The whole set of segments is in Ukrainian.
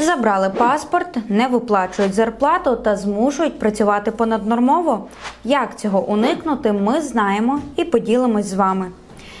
Забрали паспорт, не виплачують зарплату та змушують працювати понаднормово. Як цього уникнути, ми знаємо і поділимось з вами.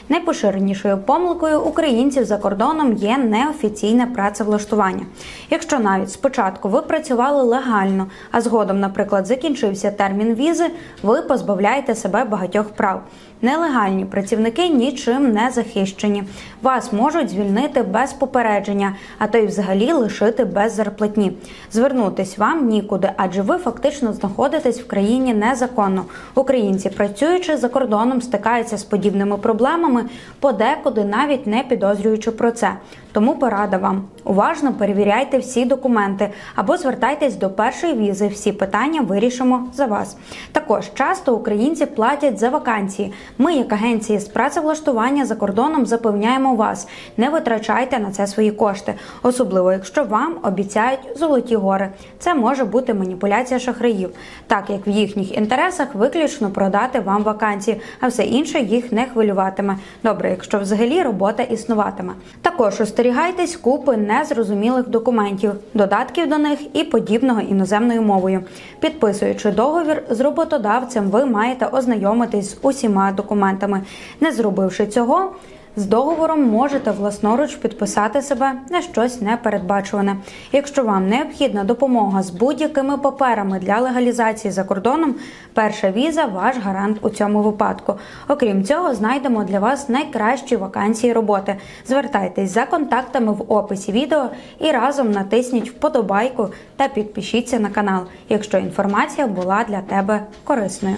Найпоширенішою помилкою українців за кордоном є неофіційне працевлаштування. Якщо навіть спочатку ви працювали легально, а згодом, наприклад, закінчився термін візи, ви позбавляєте себе багатьох прав. Нелегальні працівники нічим не захищені. Вас можуть звільнити без попередження, а то й взагалі лишити без зарплатні. Звернутись вам нікуди, адже ви фактично знаходитесь в країні незаконно. Українці, працюючи за кордоном, стикаються з подібними проблемами, подекуди навіть не підозрюючи про це. Тому порада вам уважно перевіряйте всі документи або звертайтесь до першої візи. Всі питання вирішимо за вас. Також часто українці платять за вакансії. Ми, як агенції з працевлаштування за кордоном, запевняємо вас, не витрачайте на це свої кошти, особливо якщо вам обіцяють золоті гори. Це може бути маніпуляція шахраїв, так як в їхніх інтересах виключно продати вам вакансії, а все інше їх не хвилюватиме. Добре, якщо взагалі робота існуватиме. Також остерігайтесь купи незрозумілих документів, додатків до них і подібного іноземною мовою. Підписуючи договір з роботодавцем, ви маєте ознайомитись з усіма. Не зробивши цього. З договором можете власноруч підписати себе на щось непередбачуване. Якщо вам необхідна допомога з будь-якими паперами для легалізації за кордоном, перша віза ваш гарант у цьому випадку. Окрім цього, знайдемо для вас найкращі вакансії роботи. Звертайтесь за контактами в описі відео і разом натисніть вподобайку та підпишіться на канал, якщо інформація була для тебе корисною.